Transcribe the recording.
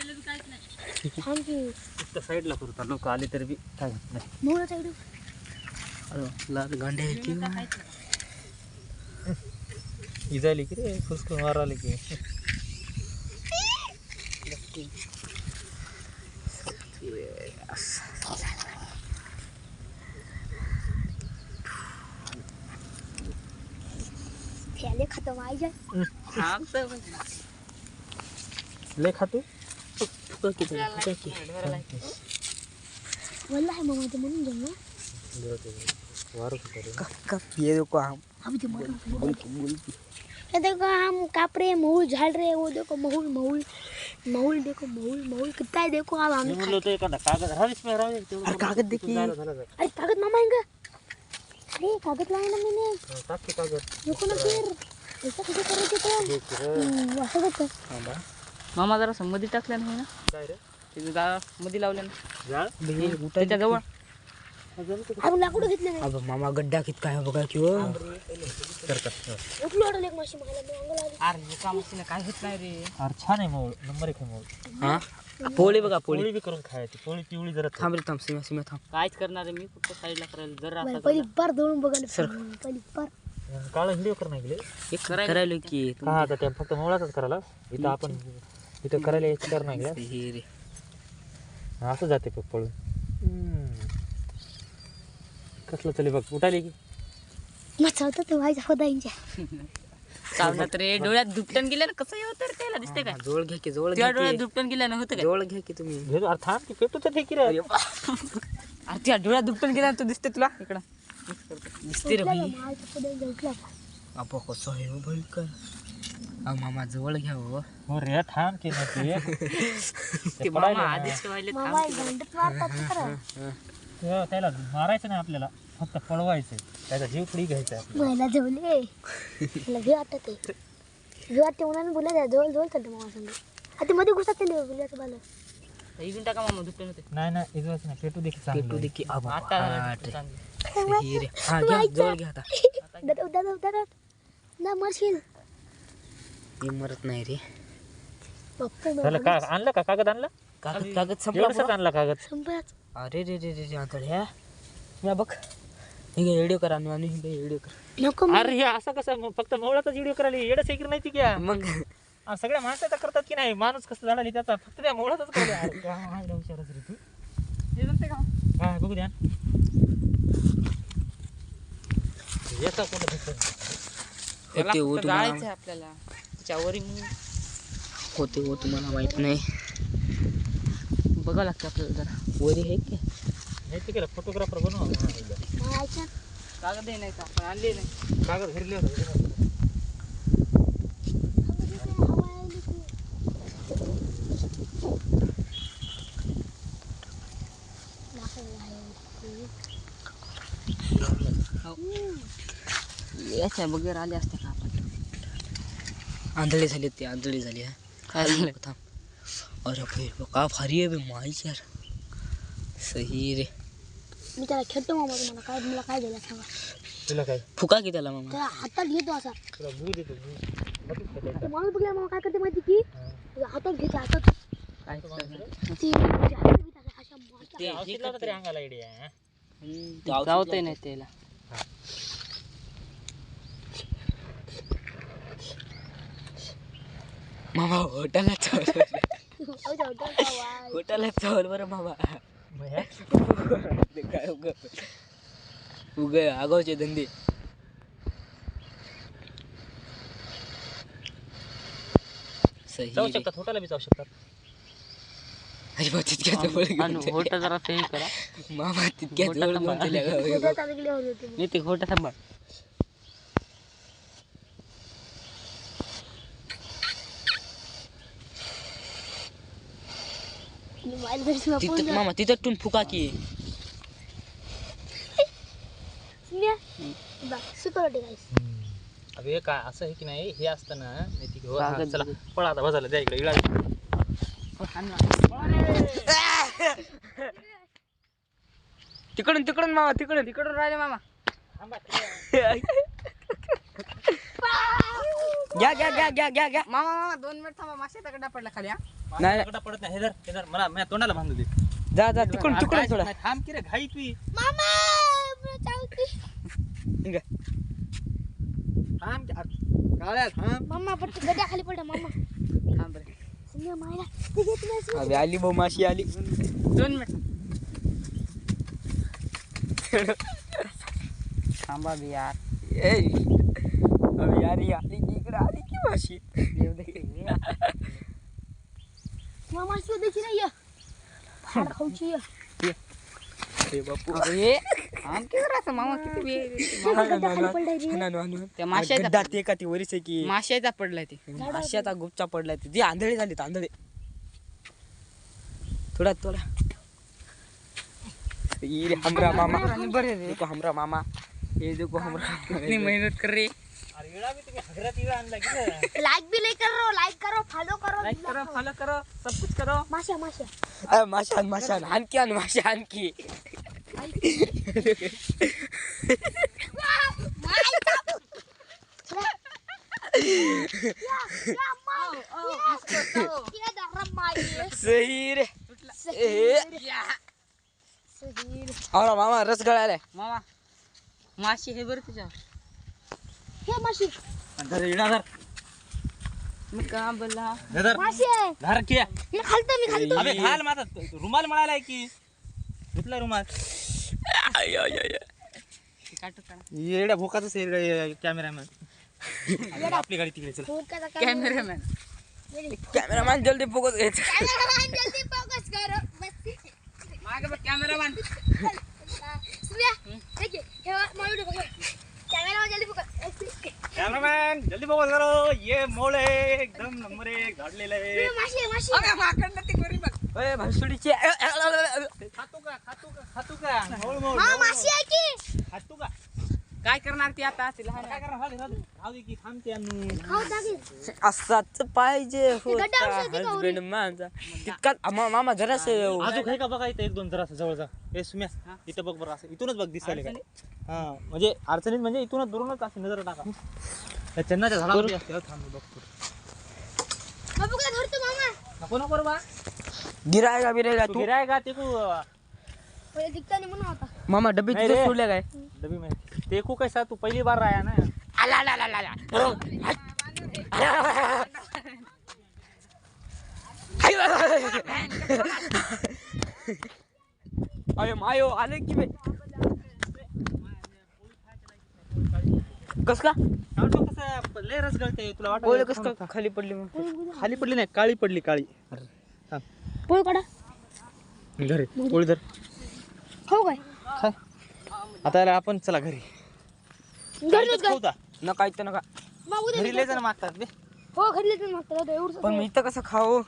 थांब की त्या साईडला करू लोक आले तरी बी काय होत नाही मोहरा साईड अरे लाल गांडे आहे की बा. इजायली की रे फुसकून वार आले की खतम आई ले खातू मग ते म्हणून जाऊ ना वार रे कप कप ये देखो हम अभी तो. ये देखो हम काप रहे हैं झाड़ रहे वो देखो महूल महूल महूल देखो महूल महूल कितना है देखो अब हम मी म्हणलो होतो एखादा कागद राहावीच नाही राहू दे, अरे कागद दे की. झालं, झालं, झालं. अरे कागज़ मामा आएँगे अरे कागज़ लाए ना मैंने हा, टाक की कागद ना फिर ऐसा कैसे करायचे तो हे की रे. हम्म, असं करतो थांबा. मामा जरा संमती टाकल्या नाही ना काय रे? तिथे जा मध्ये लावल्या ना. जाळ बे, उठायला त्याच्याजवळ आपण लाकूड घेतले नाही. अब मामा गड्डा कित काय बघा की हो. उठलो अडल एक माशी मला मी अंगाला आली. अरे हे काम असते ना काय होत नाही रे. अरे छान आहे मऊळ नंबर एक आहे मऊळ हा? पोळी बघा पोळी. पोळी बी करून खायची पोळी पिवळी जरा थांब रे थांब सीमा सीमा थांब. काहीच करणार आहे मी फक्त साईडला करायला जरा मला असं पहिली बार दळून बघायला सर. पहिली बार काळं कर नाही गेले एक करायलो की का आता त्या फक्त मवळाच करायला. इथं आपण इथं करायला यायची कर नाही हे रे असं जाते बघ पळून. कसलं चले बघ उठाले की. मग होतं ते व्हायचं होता यांच्या चावणार रे डोळ्यात दुपटन गेल्यानं कसं होतं रे त्याला दिसते काय? जवळ घ्या की जवळ त्या घ्या डोळ्यात की. दुपटन गेल्यानं होतं काय? जवळ घ्या की तुम्ही. घे अरे थांब की पेटू तर ठीक रे. अरे त्या डोळ्यात दुपटन गेल्यानं तो दिसते तुला? इकडं. दिसते रे भाई का? उठला. का? कसं हो अहो मामा जवळ घ्या हो. हो रे थांब की नाही ते. मामा आधीच व्हायले मामा एक घंटेत मारतात खरं. ते त्याला मारायचं नाही आपल्याला. फक्त पळवायचं त्याचा जीव पुढे घ्यायचा. महिला जवले मला भीव वाटत आहे भीव वाटते म्हणून बोला जवळ जवळ चालतं मामा संग. आता मध्ये घुसत चालले बोलायचं मला इथून टाका मामा दुपटन होते. नाही नाही इजवायचं नाही. पेटू पेटू चांगलं. दे की आबा आता हा घ्या जवळ घ्या आता. दादा दादा दादा ना मरशील. मी मरत नाही रे. झालं का? आणलं का कागद आणलं? कागद कागद संपला एवढंच बुवा. आणला कागद. संपलाच. अरे रे रे रे रे आता ह्या या बघ. हे घे व्हिडिओ कर आणू आणू हे व्हिडिओ कर. नको. अरे हे असं कसं? मग फक्त मवळाचाच व्हिडिओ करायला येडं सेकर नाही ती क्या? मग. आ, सगळ्या माणसाचा करतात की नाही? माणूस कसं जाणारी त्याचा? फक्त त्या मोळाचाच करायला अरे काय एवढा हुशारच रे तू? हे जमते का? काय बघू द्या. हो फक्त जाळायचं तुम्हाला आहे आपल्याला. त्याच्यावरी मग होते हो तुम्हाला माहित नाही. बघावं लागतं आपल्याला जरा. वरी आहे की? माहिती केलं फोटोग्राफर बनवा. कागद आहे नाही का? आपण आणले नाही. कागद घरले होते. याच्या बगैर आले असते का? आंधळी झाली ते आंधळी झाली हा काय झालं थांब अरे भाई का भारी आहे बे माहीच यार सही रे मी त्याला खेळतो मामा तुम्हाला काय मला काय द्यायला सांगा तुला काय फुका की त्याला मामा त्याला हातात घेतो असा तुला भू देतो भू ते माणूस बघला मामा काय करते माहिती की त्याच्या हातात घेते हातात काय ती हातात घेते अशा मारतात. ते औषध तरी अंगाला आयडिया आहे गावतही नाही त्याला मामा होटाला चवल अहो, जाऊ दे, जाऊ, आय. होटाला चवल बरं मामा मग ह्या? ते काय उग उग आगावचे धंदे सही जाऊ रे. शकतात होटाला बी जाऊ शकतात अरे बा तितक्या जवळ घेऊन आणि होट जरा ते हे करा चालले. मामा तितक्या होटा जवळ थांबा. घेऊन चालल्या गावी. उद्या चालू गेल्यावर होते मग. नाही ते होट थांबा तिथं मामा तिथं टून फुका की. अबे काय असं आहे की नाही हे असतं ना माहिती की हो, हा, कागद चला पळा आता बसायला द्या इकडे इळा तिकडून तिकडून मामा तिकडून तिकडून राहिले मामा. घ्या घ्या घ्या घ्या घ्या घ्या. मामा मामा दोन मिनिट थांबा माशाचा गड्डा पडला खाली हा. नाही. पडत नाही. धर मला माझ्या तोंडाला बांधू दे. जा जा तिकडून तिकडून थोडा थांब की रे घाई तुई मामा आहे. थांब काळ्या थांब. मामा पटकन गड्या खाली पडला मामा. थांब रे. अबे आली भाऊ माशी आली. दोन मिनिट. थांबा बी यार. ए अबे यार आली की इकडे आली की माशी? देव दे. हे? अरे थांब की जरा असं मामा किती वेळ मामा गड्या खाली पडलाय रे. हाणा, हाणा, हाणा. त्या माशाचा गड्डा ते का ती आहे की। माशाचा पडलाय ते. माश्याचा गुपचा पडलाय ते. जे आंधळे झाले आंधळे थोडा थोडा. ये हमरा मामा. बरे देखो हमरा मामा. ये देखो हमरा कितनी मेहनत कर रे अरे रे? भी करो लाईक करो फॉलो करो लाईक करो फॉलो करो सब कुछ करो. माशा माशा. अ, माशान माशान आणखी आण. माशा आणखी सही रे ए हमरा मामा रस गळालाय मामा माशी हे बरं तुझ्या हे माशी धर येडा धर मी का बोलला हे? धर माशी धर की हे। खालतो मी खालतो अबे घाल माझा रुमाल मिळालाय की घेतला रुमाल। आय, आय, आय, आय. काटू का येड्या भोकाच कॅमेरामॅन आपली गाडी तिकडे चला। हो कॅमेरामॅन कॅमेरामॅन जल्दी फोकस घ्यायचं कॅमेरामॅन जल्दी फोकस करो। बस मागे बघ कॅमेरामॅन सूर्या ठीक हे मायूड बघ कॅमेरामॅन जल्दी फोकस करो। ये मोल है एकदम नंबर एक झाडलेलं ले। माशी आहे, माशी अबे माकडनं नती करी बघ ओय भासुडीची खातू का खातू का खातू का। मोल मोल हा माशी आहे की? खातू का। काय करणार ती आता? काय टाकी असाच पाहिजे हसबंड माझा. तितकाच आम्हा- मामा जरास अजून आहे का? बघा इथं एक दोन जरा असं जवळ जा. ए सुम्या इथं बघ बरं असं. इथूनच बघ दिसायला काय. हा म्हणजे अडचणीत म्हणजे इथूनच दुरूनच असं नजर टाका. त्या चन्नाच्या झाडावरती असते. हो, थांब बघ बाबू का धरतो मामा? नको नको रे बा. गिरायगा बिरायगा तू तू? गिराय का ते कू पहिले दिखतानी म्हणून होता मामा डबी नाही तिथे रे. सोडल्या काय? डबी में कू कैसा तू पहिली बार राया ना आला आला आला आला। अरे मायो आले की बे? कस का लय रस गळते तुला बोल वाटत कस का खाली पडली मग. खाली पडली नाही काळी पडली काळी. पोळ काढा. घरी पोळी धर. खाऊ काय? आता आपण चला घरी. नका इथं नका. मागू घरी लय जण मागतात बे. हो घरी येतो मागतो एवढं पण मी इथं कसं खाऊ?